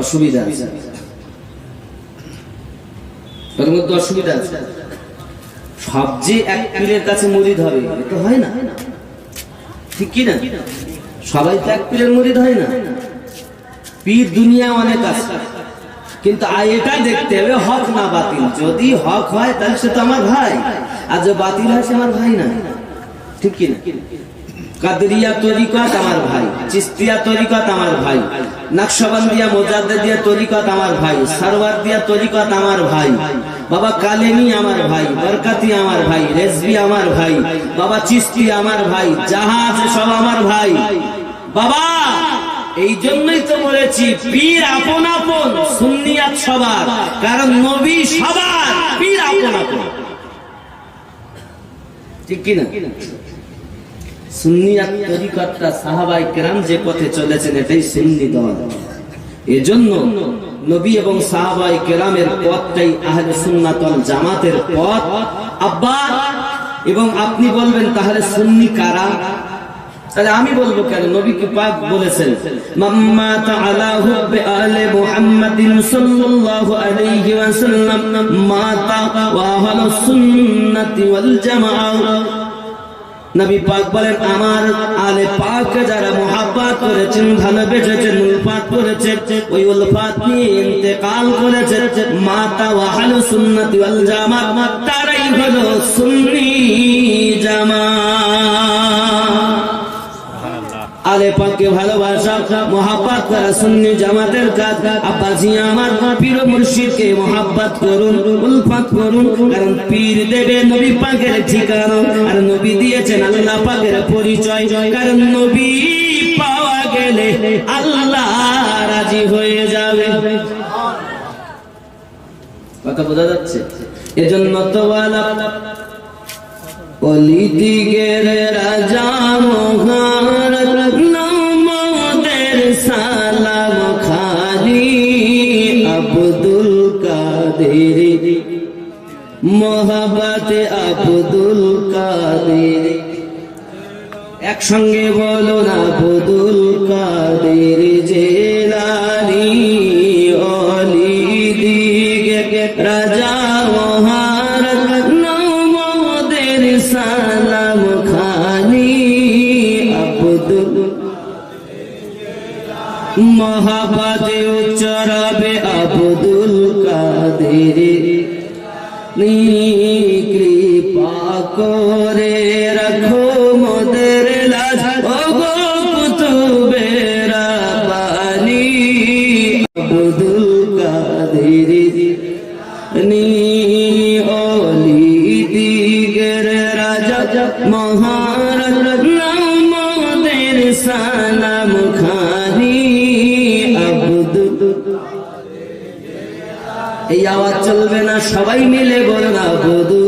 অসুবিধা মধ্যে অসুবিধা আছে। সব যে এক পীরের কাছে এটা হয় না। ঠিক কি না? সবাই তো এক পীরের মরিদ হয় না। পীর দুনিয়া অনেক আছে। কিন্তু এটা দেখতে হবে, হক না বাতিল। যদি হক হয়, তাহলে সে তো আমার ভাই। আর যে বাতিল হয়, সে আমার ভাই না। ঠিক কি না? কাদরিয়া তরিকত আমার ভাই, চিস্তিয়া তরিকত আমার ভাই, নকশবন্দিয়া মোজাদ্দিয়া তরিকত আমার ভাই সারওয়ারদিয়া তরিকত আমার ভাই, বাবা কালেমি আমার ভাই, বরকাতি আমার ভাই, রেজবি আমার ভাই, বাবা চিস্তি আমার ভাই, জাহাজ সব আমার ভাই। বাবা এই জন্যই তো বলেছি, পীর আপন আপন, সুন্নিয়াত সবার, কারণ নবী সবার পীর আপন আপন। ঠিক কি না জামাতের পথ। আব্বা, এবং আপনি বলবেন, তাহলে সুন্নি কারা? তাহলে আমি বলব কেন? নবী কি পাক বলেছেন মাতা নবী পাক বলেন, আমার আলে পাক যারা মহাপাত করেছেন ভালোবেসেছেন উলফাত করেছে, ওই উলফাত নিয়ে ইন্তেকাল করেছেন মাতা ওয়াহালু সুন্নতি ওয়াল জামাত, তারাই হলো সুন্নি জামাত। আলে পাককে ভালোবাসা মোহাব্বত করা সুন্নি জামাতের কাজ। আব্বাজি আমার পীর মুর্শিদকে মোহাব্বত করুন উলফাত করুন কারণ পীর দেবে নবী পাকের ঠিকানা আর নবী দিয়েছেন আল্লাহ পাকের পরিচয়। কারণ নবী পাওয়া গেলে আল্লাহ রাজি হয়ে যাবে। কথা বোঝা যাচ্ছে? এজন্য তো আলা অলিদিগের রাজা মহারত আব্দুল কাদের। একসঙ্গে বলুন আব্দুল কাদের জেলানি অলি দিগে। রাজা মহারত নমদের সালাম খানি আব্দুল। মহাপাতে উচ্চরবে আব্দুল কাদের। নি এই আওয়াজ চলবে না সবাই মিলে বলো না কাদের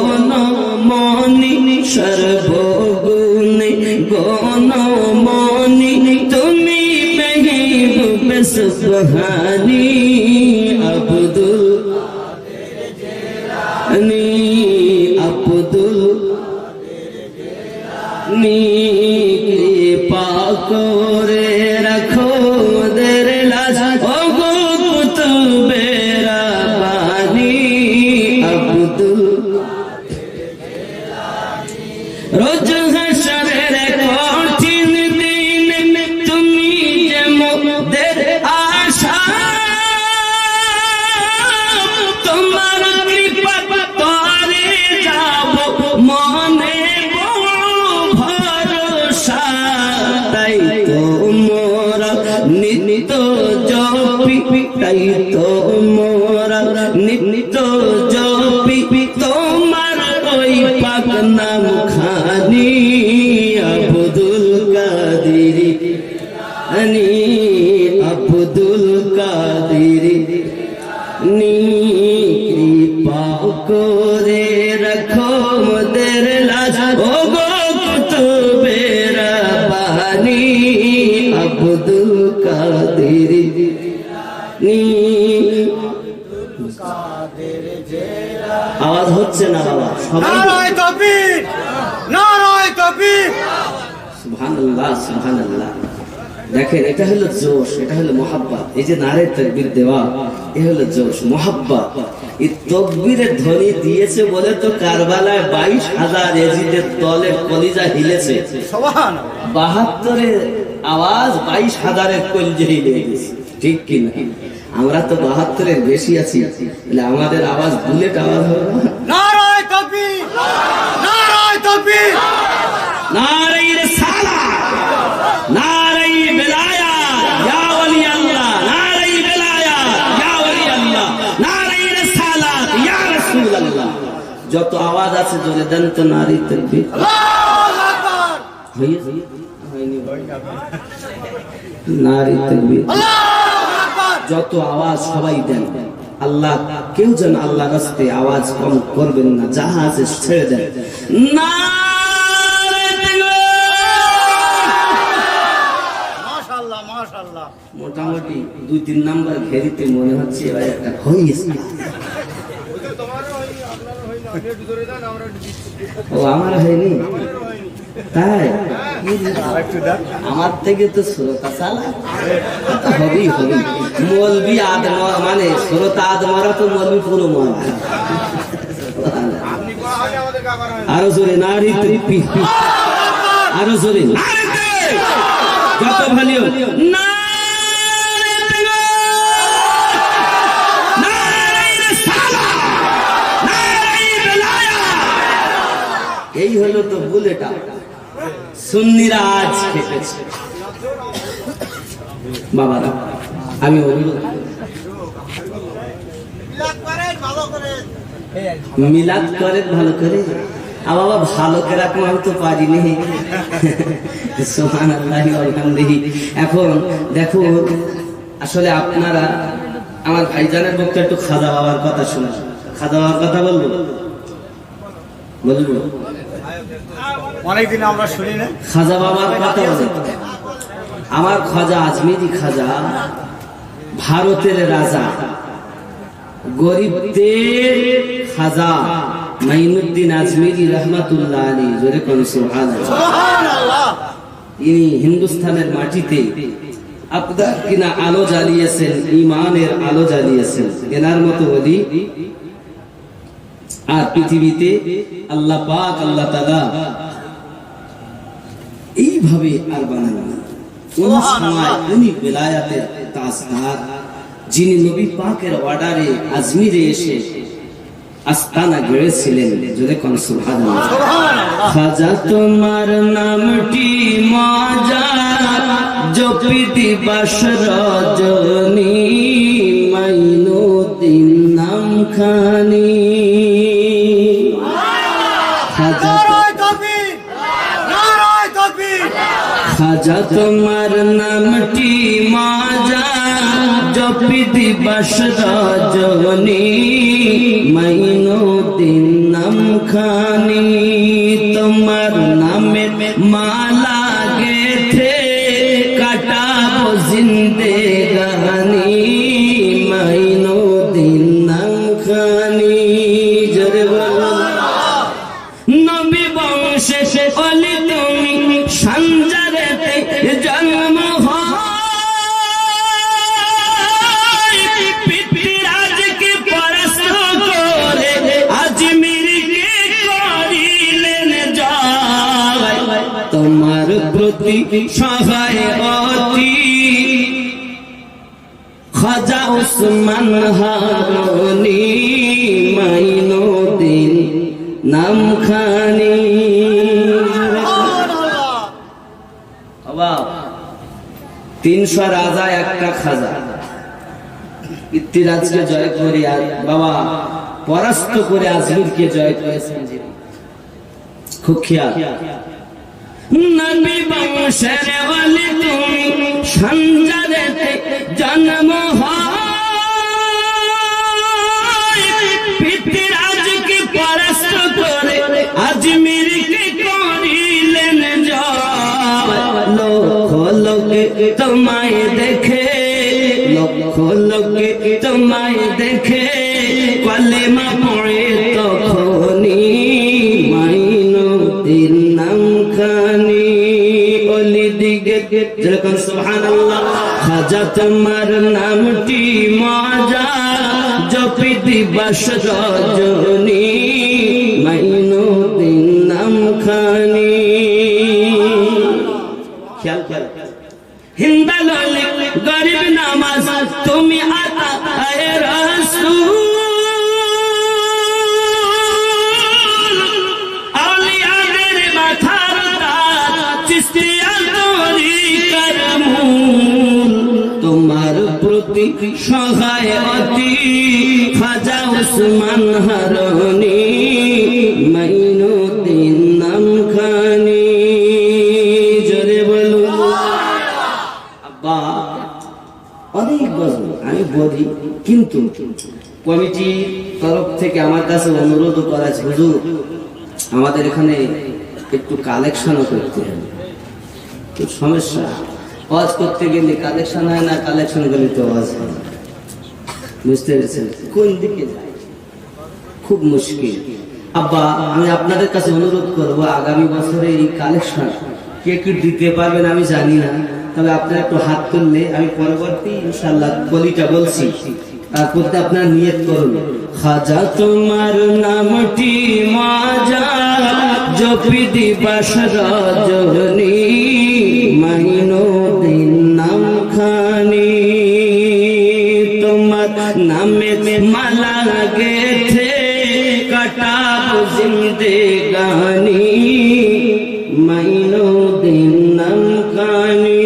গণ মনি সর্বগুণে গণ তুমি মেহবুব সুবহানি। লাজ ও গো কুতুবের আব্দুল কাদের নি আওয়াজ হচ্ছে না বাবা নারায় তকবীর নারায় তকবীর সুবহানাল্লাহ সুবহানাল্লাহ। দেখেন এটা হলো জোশ এটা হলো মোহাব্বত। এই যে নারে তকবীর দেওয়া এ হলো জোশ মোহাব্বত। এই তকবীরের ধ্বনি দিয়েছে বলে তো কারবালায় বাইশ হাজার এজিদের দলের কলিজা হিলেছে। বাহাত্তরের আওয়াজ বাইশ হাজারের কলিজা হিলে গেছে। ঠিক কি না আমরা তো বাহাত্তরের বেশি আছি। তাহলে আমাদের আওয়াজ বুলেট আওয়াজ হবে না নারায় তকবীর নারায় তকবীর নারী রিসালা নারী বেলায়া ইয়া ওলি আল্লাহ নারী বেলায়া ইয়া ওলি আল্লাহ নারী রিসালা ইয়া রাসূল আল্লাহ যত আওয়াজ আছে জোরে দেন তো নারী তাকবীর। নারী তাকবীর। যত আওয়াজ সবাই দেন। আল্লাহ কেউ যেন আল্লাহ রাস্তে আওয়াজ কম করবেন না যাহা আছে ছেড়ে দেন। মাশাআল্লাহ মোটামুটি দুই তিন নাম্বার ঘেরিতে মনে হচ্ছে এবার একটা হয়েছে ও আমার হয়নি? তাই? আমার থেকে তো শ্রোতা চালা। তো হবেই হবে মলবি আদ মানে শ্রোতা আদ মারা তো মলবি পুরো মারা আরও জোরে নারী তৃপ্তি আরও জোরে! যত ভালো। নারীতে এই হলো তো বুলেটা। সুন্নিরা আজ খেপেছে বাবারা, আমি অনুরোধ মিলাদ করেন ভালো করে। বাবা, ভালো করে এখন আমি তো পারিনি। এখন দেখো আসলে আপনারা আমার ভাইজানের পক্ষে একটু খাজা বাবার কথা শোনা খাজা বাবার কথা বলব? বলব? অনেকদিন আমরা শুনি না। খাজা বাবার কথা বলে। আমার খাজা আজমেরি খাজা ভারতের রাজা। গরিবদের খাজা মাইনুদ্দিন আজমেরি রহমাতুল্লাহ আলী জোরে কোন সুবহানাল্লাহ। ইনি হিন্দুস্তানের মাটিতে আপনার কিনা আলো জ্বালিয়েছেন ইমানের আলো জ্বালিয়েছেন। এনার মতো বলি আর পৃথিবীতে আল্লাহ পাক আল্লাহ তালা এইভাবে আর বানান না। কোন সময় উনি বেলায়াতের তাজদার যিনি নবী পাকের অর্ডারে আজমিরে এসে আস্তানা গড়েছিলেন যদি কোন সুবহানাল্লাহ। খাজা তোমার নামটি মজা জপি দিবাস রজনী মাইনো দিন নাম খানি খাজা নারায় তকবীর নারায় তকবীর খাজা তোমার নামটি মাজা জপি দিবাস রজনী মাইনো দিন নাম খানি তোমার নামে মালা গেথে কাটাবো জিন্দে তিনশো রাজা, একটা খাজা। ইত্তিরাজকে জয় করে আর বাবা, পরাস্ত করে আজমিরকে জয় করেছেন। খুব খেয়াল। নবী বংশের তুমি সঞ্জারেতে জন্ম হয়। তোমায় দেখে কলেমা পড়ে তখনই মাইনো তিন নাম খানি অলি দিকে যেরকম সুবহানাল্লাহ খাজা তোমার নামটি মজা, জপি দিবস রজনী মাইনো তোমার প্রতি সহায় খাজা উসমান আব্বা, অনেক আমি বলি, কিন্তু কমিটির তরফ থেকে আমার কাছে অনুরোধ করা আমাদের এখানে একটু কালেকশনও করতে হবে। খুব সমস্যা। ওয়াজ করতে গেলে কালেকশন হয় না কালেকশন করলে তো ওয়াজ হয় বুঝতে পেরেছেন? কোন দিকে যায়? খুব মুশকিল। আব্বা, আমি আপনাদের কাছে অনুরোধ করব, আগামী বছরে এই কালেকশন কে কি দিতে পারবেন আমি জানি না। তবে আপনারা একটু হাত তুললে আমি পরবর্তী ইনশাল্লাহ কলিটা বলছি। তারপর তো আপনারা নিয়ত করুন। খাজা তোমার নামটি মাজা জপি দিবাস রজনী মাইনো দিন নাম খানি তোমার নামে মালা গেথে কাটাব জিন্দেগানি মাইনো দিন নাম খানি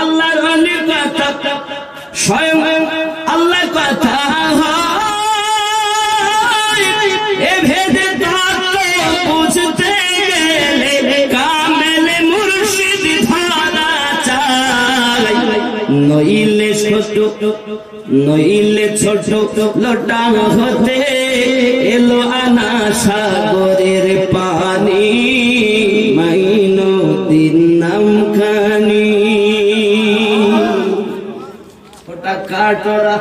আল্লাহর অনেক কথা স্বয়ং নইলে ছোট লোটা হতে এলো আনা সাগরের পানি মাইনো দিন নাম খানি ওটা কাটরা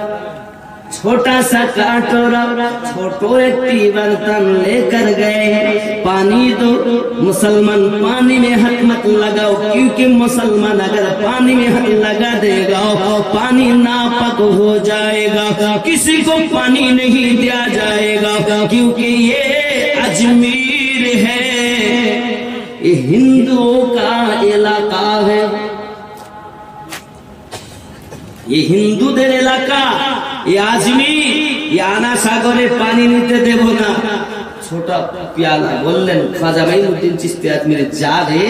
छोटा सा काटोरा छोटो एक बर्तन लेकर गए हैं। पानी दो, मुसलमान पानी में हक मत लगाओ, क्योंकि मुसलमान अगर पानी में हक लगा देगा, पानी नापक हो जाएगा। किसी को पानी नहीं दिया जाएगा, क्योंकि ये अजमेर है। ये हिंदुओं का इलाका है। ये हिंदू दे इलाका। ইয়াজমি ইয়ানা সাগরে পানি নিতে দেব না। ছোটা পিয়ালা বললেন, খাজা মাইনুদ্দিন চিস্তি আজমিরে, যা রে,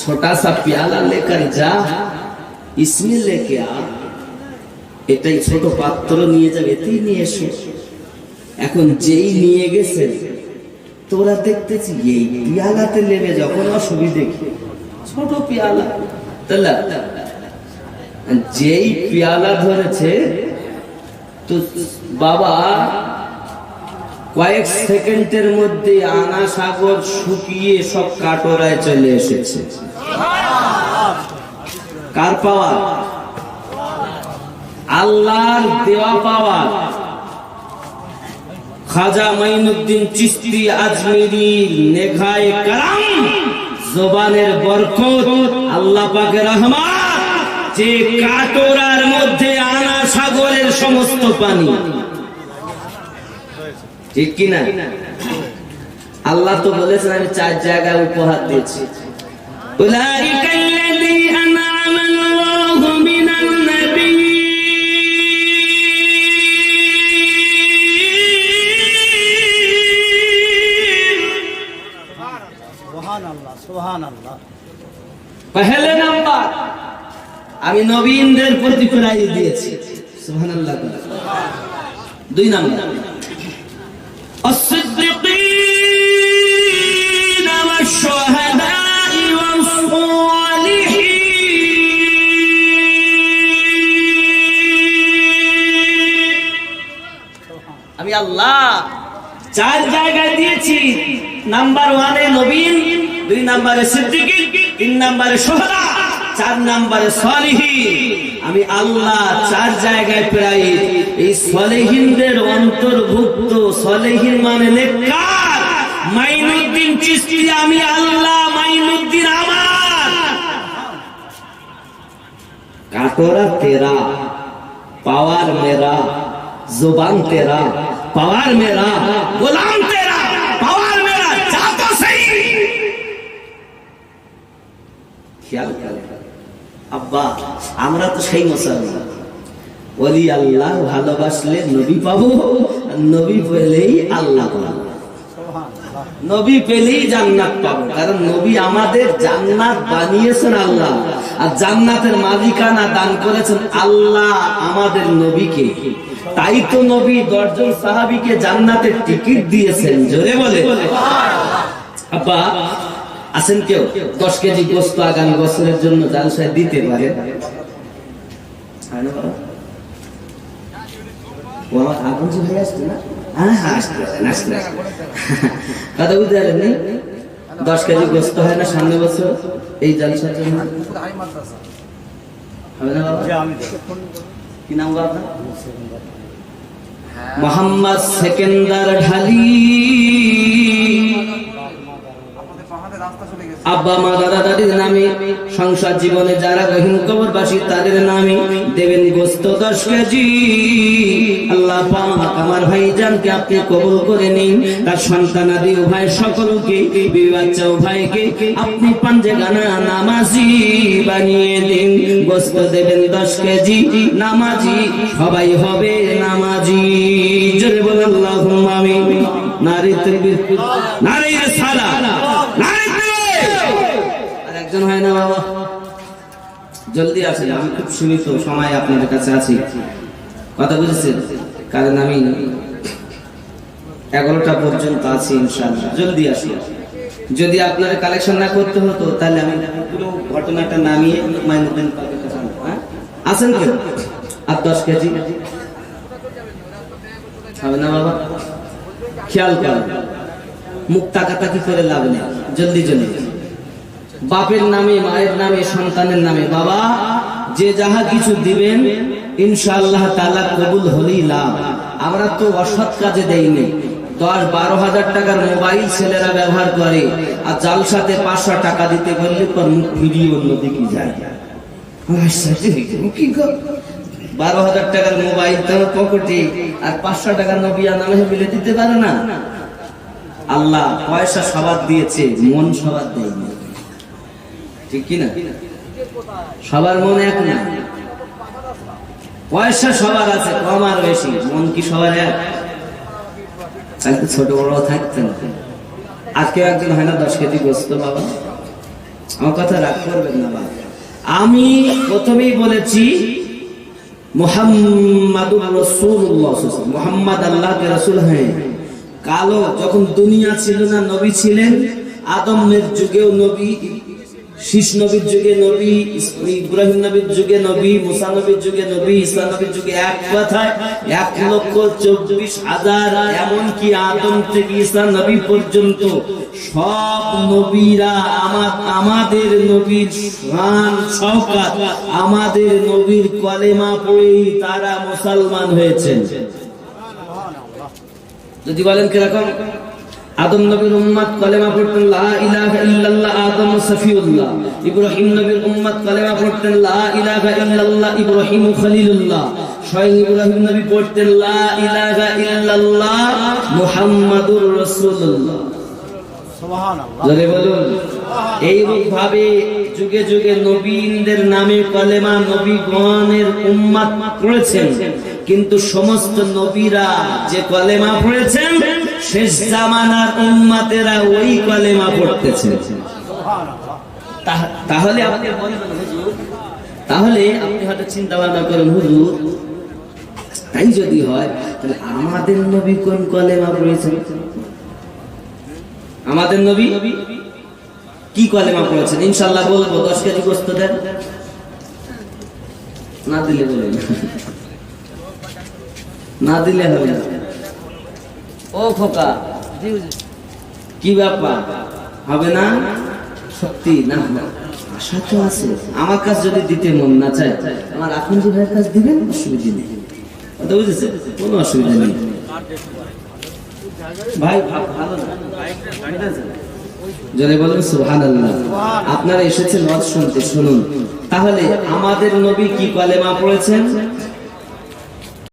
ছোটা সা পিয়ালা লেকার যা, ইসমে লেকে আ। এটাই ছোট পাত্র নিয়ে যাবে, এতেই নিয়ে এসো। এখন যেই নিয়ে গেছে, তোরা দেখতেছি এই পিয়ালাতে নেবে যখন অসুবিধে ছোট পিয়ালা। তাহলে, যেই পিয়ালা ধরেছে তো বাবা, কয়েক সেকেন্ডের মধ্যে আনা সাগর শুকিয়ে সব কাটোরায় চলে এসেছে। কার পাওয়া আল্লাহর দেওয়া পাওয়া খাজা মাইনুদ্দিন চিস্তি আজমিরি নেঘায় কালাম জবানের বরকত, আল্লাহ পাকের রহমান যে কাটোরার মধ্যে আনা সাগরের সমস্ত পানি। ঠিক কিনা আল্লাহ তো বলেছেন আমি চার জায়গায় উপহার দিয়েছি। পহলে নাম্বার। আমি নবীনদের প্রতি প্রায় দিয়েছি। দুই নাম্বার। আমি আল্লাহ চার জায়গায় দিয়েছি। নাম্বার ওয়ানে নবীন, দুই নাম্বারে সিদ্দিকী, তিন নাম্বারে সোহরা চার নাম্বারে সলিহীন। আমি আল্লাহ চার জায়গায় প্রায় এই সলেহীনদের অন্তর্ভুক্ত। সলেহীন মানে মাইনুদ্দিন আমি আল্লাহ, মাইনুদ্দিন আমার। কাতরা তেরা, পাওয়ার মেরা, জোবান তেরা, পাওয়ার মেরা, গোলাম তেরা খেয়াল আব্বা, আমরা তো সেই মুসলমান ওলি আল্লাহ ভালোবাসলে নবী পাবো, নবী পেলেই আল্লাহ পাবো। নবী পেলেই জান্নাত পাবো, কারণ নবী আমাদের জান্নাত বানিয়েছেন আল্লাহ। আর জান্নাতের মালিকানা দান করেছেন আল্লাহ আমাদের নবীকে। তাই তো নবী দশজন সাহাবীকে জান্নাতের টিকিট দিয়েছেন, জোরে বলে। আব্বা আছেন কেউ? দশ কেজি গোস্ত আগামী বছরের জন্য জালসায় দিতে পারে। হয় হয়ে হ্যাঁ আসতে পারেন, আসতে পারেন। কথা বুঝতে পারেননি দশ কেজি গোস্ত না সামনে বছর এই জালসার জন্য? হবে না বাবা? যে আমি দেখি। কি নাম বাবা মোহাম্মদ সেকেন্দার ঢালি। আব্বা, মা, দাদা, দাদির নামে সংসার জীবনে যারা রহিম কবরবাসী, তাদের নামে দেবেন গোস্ত দশ কেজি। আল্লাহ পাক আমার ভাই জানকে আপনি কবল করে নিন। তার সন্তানাদি উভয় সকলকে বিবাচ্চা উভয়কে আপনি পাঞ্জে গানা নামাজি বানিয়ে দিন। গোস্ত দেবেন দশ কেজি, নামাজি, সবাই হবে নামাজি। জোরে বল আল্লাহ নারী তকবীর নারী সালা আর হয় না, বাবা। জলদি আসেন আমি খুব সীমিত সময় আপনাদের কাছে আছি। কথা বুঝেছেন? কারণ আমি এগারোটা পর্যন্ত আছি, ইনশাআল্লাহ। জলদি আসি। যদি আপনারা কালেকশন না করতে হতো, তাহলে আমি পুরো ঘটনাটা নামিয়ে মাইনুদ্দিন কাছে হ্যাঁ? কেউ? আর দশ কেজি? হবে না, বাবা? খেয়াল করেন। মুখ তাকাতাকি করে লাভ নেই? জলদি জলদি। বাপের নামে, মায়ের নামে, সন্তানের নামে। বাবা, যে যাহা কিছু দিবেন, ইনশাআল্লাহ তাআলা কবুল হলেই লাভ। আমরা তো অসৎ কাজে দেইনি দশ বারো হাজার টাকার মোবাইল ছেলেরা ব্যবহার করে, আর জালসাতে পাঁচশো টাকা দিতে বললে পর মুখ ফিরিয়ে অন্যদিকে যায়? বারো হাজার টাকার মোবাইল তো পকেটে, আর পাঁচশো টাকার নবিয়া নামে মিলে দিতে পারে না। আল্লাহ পয়সা সবার দিয়েছে, মন সবার দেয়নি। ঠিক কি না সবার মন এক না? পয়সা সবার আছে, কম আর বেশি। মন কি সবার এক? তাহলে ছোট বড় থাকতেন। আজকে একজন হয় না দশ কেজি গোস্ত বাবা? আমার কথা রাগ করবেন না বাবা। আমি প্রথমেই বলেছি, মোহাম্মদুর মোহাম্মদ আল্লাহকে রসুল হ্যাঁ। কালো, যখন দুনিয়া ছিল না, নবী ছিলেন। আদমের যুগেও নবী শীষ নবীর যুগে নবী ইব্রাহিম নবীর যুগে নবী, মুসা নবীর যুগে নবী নবীর যুগে এক কথায় এক লক্ষ চব্বিশ হাজার, এমনকি আদম থেকে ঈসা নবী পর্যন্ত সব নবীরা আমার, আমাদের নবীর আমাদের নবীর কলেমা পড়েই তারা মুসলমান হয়েছেন। যদি বলেন কীরকম? আদম নবীর উম্মত কলেমা পড়তেন লা ইলাহা ইল্লাল্লাহ আদম সফিউল্লাহ। ইব্রাহিম নবীর উম্মত কলেমা পড়তেন লা ইলাহা ইল্লাল্লাহ ইব্রাহিম খলিলুল্লাহ। স্বয়ং ইব্রাহিম নবী পড়তেন লা ইলাহা ইল্লাল্লাহ মুহাম্মাদুর রাসূলুল্লাহ। জোরে বলুন। এইরূপ ভাবে যুগে যুগে নবীনদের নামে কলেমা নবীগণের উম্মাত পড়েছেন কিন্তু সমস্ত নবীরা যে কলেমা পড়েছেন শেষ জামানার উম্মাতেরা ওই কলেমা তাহ- তাহলে আপনি তাহলে আপনি হয়তো চিন্তা ভাবনা করেন, হুজুর, তাই যদি হয়, তাহলে আমাদের নবী কোন কলেমা পড়েছেন? আমাদের নবী কি কলেমা পড়েছেন? ইনশাল্লাহ বলব, দশ কেজি গোস্ত দেন। না দিলে বলেন না দিলে হবে না। ও খোকা। কি ব্যাপার? হবে না? সত্যি, না আশা তো আছে। আমার কাছে যদি দিতে মন না চায়, আমার ভাইয়ের দিবেন? অসুবিধা নেই। বুঝেছে? কোনো অসুবিধা নেই। ভাই? জনে বলেন সুহান আপনারা এসেছেন মত শুনতে, শুনুন। তাহলে আমাদের নবী কি কলেমা পড়েছেন?